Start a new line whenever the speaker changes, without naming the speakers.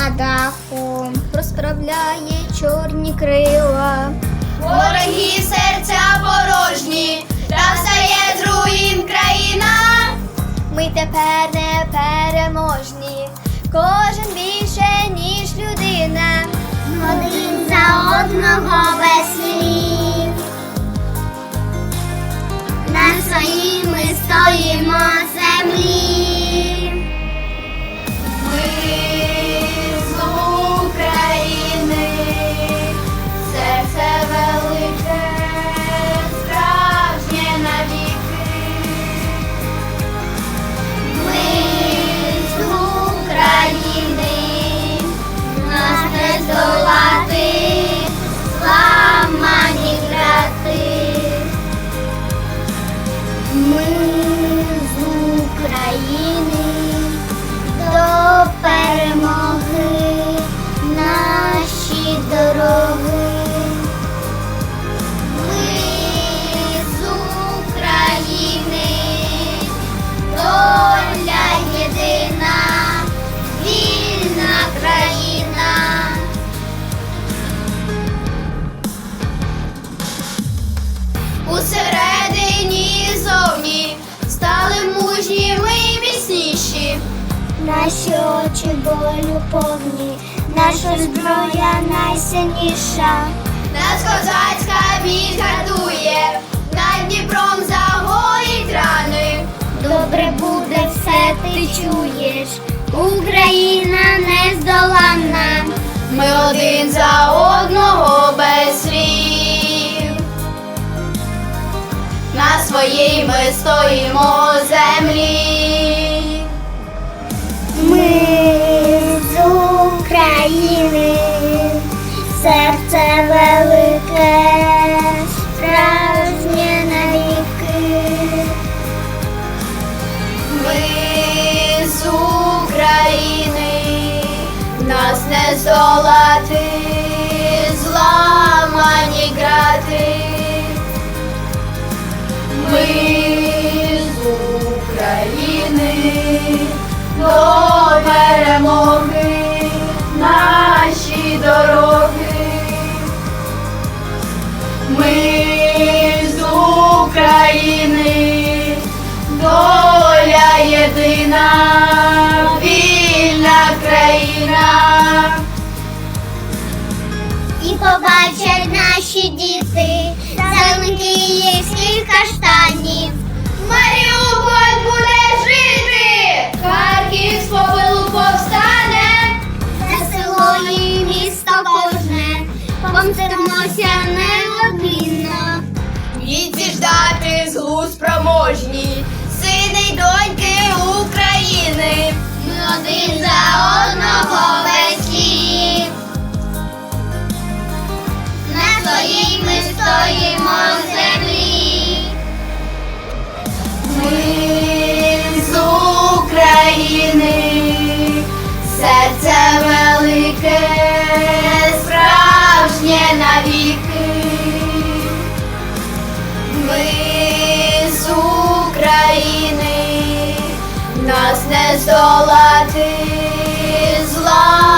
над дахом, розправляє чорні крила.
Вороги серця порожні, та встає з руїн країна.
Ми тепер не переможні, кожен більше, ніж людина. Один за одного без слів. На своїй ми стоїмо землі. Наші очі болю повні, наша зброя найсильніша.
Нас козацька біль гартує, над Дніпром загоїть рани.
Добре буде все, ти чуєш. Україна нездоланна.
Ми один за одного без слів. На своїй ми стоїмо землі.
З України, серце велике, справжнє навіки.
Ми з України, нас не здолати, Ми з України, доля єдина, вільна країна.
І побачать наші діти, зелений київських каштанів.
Маріуполь буде жити, Харків з попелу повстане.
Це село і місто кожне, помстимося
спроможні, сини й доньки України.
Один за одного без слів. На своїй ми стоїмо землі.
Ми з України, серце велике, справжнє навіки. Нас не здолати, зламані